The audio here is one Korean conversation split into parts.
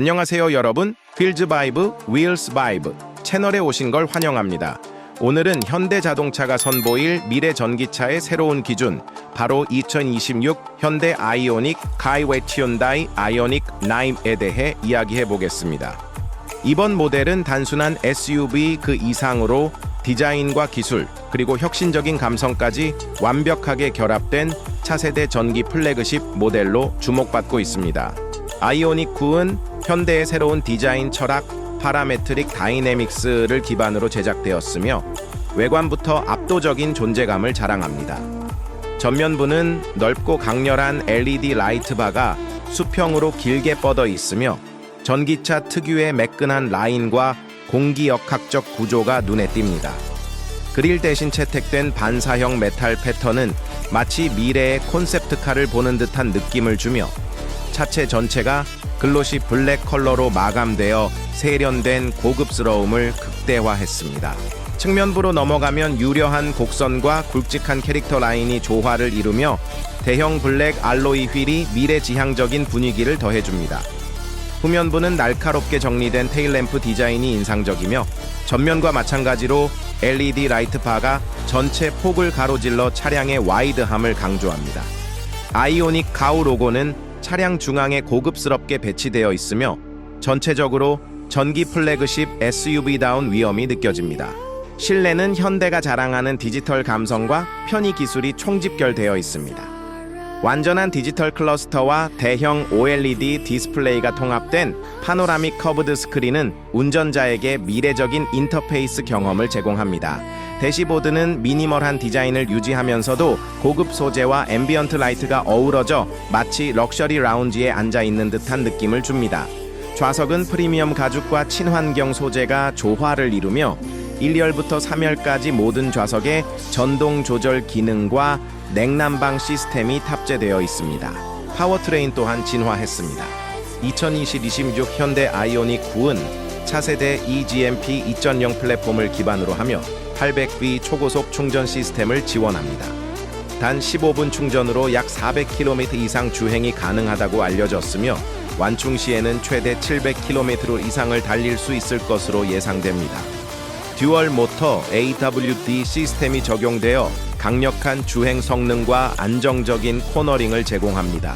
안녕하세요 여러분. 휠즈 바이브 윌스 바이브 채널에 오신 걸 환영합니다. 오늘은 현대자동차가 선보일 미래 전기차의 새로운 기준 바로 2026 현대 아이오닉 카이웨 튀온다이 아이오닉 9에 대해 이야기해 보겠습니다. 이번 모델은 단순한 SUV 그 이상으로 디자인과 기술 그리고 혁신적인 감성까지 완벽하게 결합된 차세대 전기 플래그십 모델로 주목받고 있습니다. 아이오닉 9은 현대의 새로운 디자인 철학 파라메트릭 다이내믹스를 기반으로 제작되었으며 외관부터 압도적인 존재감을 자랑합니다. 전면부는 넓고 강렬한 LED 라이트 바가 수평으로 길게 뻗어 있으며 전기차 특유의 매끈한 라인과 공기역학적 구조가 눈에 띕니다. 그릴 대신 채택된 반사형 메탈 패턴은 마치 미래의 콘셉트카를 보는 듯한 느낌을 주며 차체 전체가 글로시 블랙 컬러로 마감되어 세련된 고급스러움을 극대화했습니다. 측면부로 넘어가면 유려한 곡선과 굵직한 캐릭터 라인이 조화를 이루며 대형 블랙 알로이 휠이 미래지향적인 분위기를 더해줍니다. 후면부는 날카롭게 정리된 테일램프 디자인이 인상적이며 전면과 마찬가지로 LED 라이트 바가 전체 폭을 가로질러 차량의 와이드함을 강조합니다. 아이오닉 가우 로고는 차량 중앙에 고급스럽게 배치되어 있으며 전체적으로 전기 플래그십 SUV다운 위엄이 느껴집니다. 실내는 현대가 자랑하는 디지털 감성과 편의 기술이 총집결되어 있습니다. 완전한 디지털 클러스터와 대형 OLED 디스플레이가 통합된 파노라믹 커브드 스크린은 운전자에게 미래적인 인터페이스 경험을 제공합니다. 대시보드는 미니멀한 디자인을 유지하면서도 고급 소재와 앰비언트 라이트가 어우러져 마치 럭셔리 라운지에 앉아 있는 듯한 느낌을 줍니다. 좌석은 프리미엄 가죽과 친환경 소재가 조화를 이루며 1열부터 3열까지 모든 좌석에 전동 조절 기능과 냉난방 시스템이 탑재되어 있습니다. 파워트레인 또한 진화했습니다. 2020-26 현대 아이오닉 9은 차세대 eGMP 2.0 플랫폼을 기반으로 하며 800V 초고속 충전 시스템을 지원합니다. 단 15분 충전으로 약 400km 이상 주행이 가능하다고 알려졌으며 완충 시에는 최대 700km 이상을 달릴 수 있을 것으로 예상됩니다. 듀얼 모터 AWD 시스템이 적용되어 강력한 주행 성능과 안정적인 코너링을 제공합니다.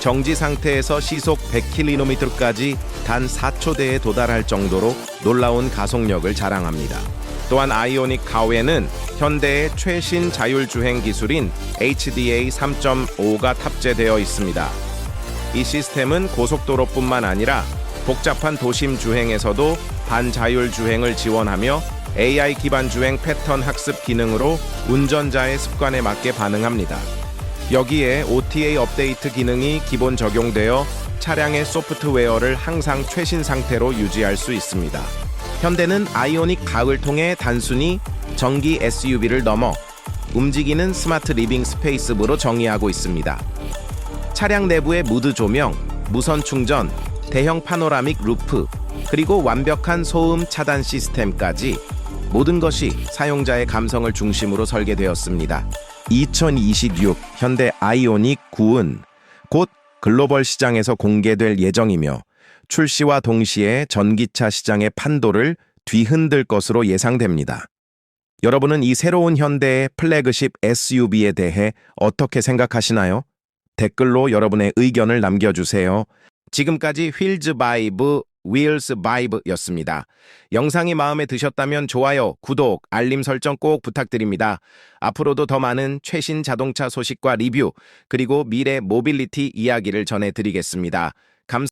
정지 상태에서 시속 100km까지 단 4초대에 도달할 정도로 놀라운 가속력을 자랑합니다. 또한 아이오닉 가웨는 현대의 최신 자율주행 기술인 HDA 3.5가 탑재되어 있습니다. 이 시스템은 고속도로뿐만 아니라 복잡한 도심 주행에서도 반자율 주행을 지원하며 AI 기반 주행 패턴 학습 기능으로 운전자의 습관에 맞게 반응합니다. 여기에 OTA 업데이트 기능이 기본 적용되어 차량의 소프트웨어를 항상 최신 상태로 유지할 수 있습니다. 현대는 아이오닉 가을 통해 단순히 전기 SUV를 넘어 움직이는 스마트 리빙 스페이스부로 정의하고 있습니다. 차량 내부의 무드 조명, 무선 충전, 대형 파노라믹 루프, 그리고 완벽한 소음 차단 시스템까지 모든 것이 사용자의 감성을 중심으로 설계되었습니다. 2026 현대 아이오닉 9은 곧 글로벌 시장에서 공개될 예정이며 출시와 동시에 전기차 시장의 판도를 뒤흔들 것으로 예상됩니다. 여러분은 이 새로운 현대의 플래그십 SUV에 대해 어떻게 생각하시나요? 댓글로 여러분의 의견을 남겨주세요. 지금까지 휠즈 바이브 윌스 바이브였습니다. 영상이 마음에 드셨다면 좋아요, 구독, 알림 설정 꼭 부탁드립니다. 앞으로도 더 많은 최신 자동차 소식과 리뷰, 그리고 미래 모빌리티 이야기를 전해드리겠습니다. 감사